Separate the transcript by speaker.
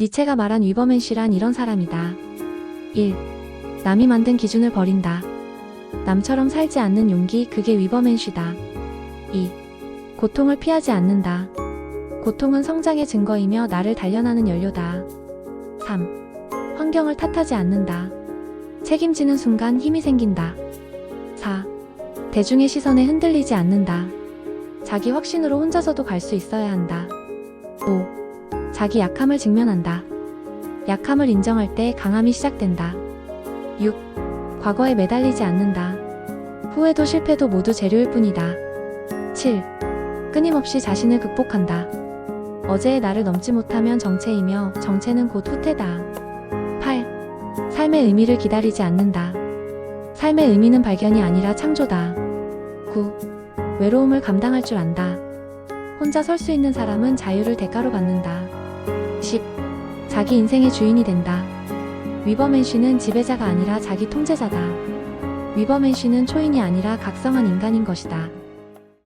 Speaker 1: 니체가 말한 위버맨시란 이런 사람이다. 1. 남이 만든 기준을 버린다. 남처럼 살지 않는 용기, 그게 위버맨쉬다. 2. 고통을 피하지 않는다. 고통은 성장의 증거이며 나를 단련하는 연료다. 3. 환경을 탓하지 않는다. 책임지는 순간 힘이 생긴다. 4. 대중의 시선에 흔들리지 않는다. 자기 확신으로 혼자서도 갈 수 있어야 한다. 5. 자기 약함을 직면한다. 약함을 인정할 때 강함이 시작된다. 6. 과거에 매달리지 않는다. 후회도 실패도 모두 재료일 뿐이다. 7. 끊임없이 자신을 극복한다. 어제의 나를 넘지 못하면 정체이며 정체는 곧 후퇴다. 8. 삶의 의미를 기다리지 않는다. 삶의 의미는 발견이 아니라 창조다. 9. 외로움을 감당할 줄 안다. 혼자 설 수 있는 사람은 자유를 대가로 받는다. 10. 자기 인생의 주인이 된다. 위버맨쉬는 지배자가 아니라 자기 통제자다. 위버맨쉬는 초인이 아니라 각성한 인간인 것이다.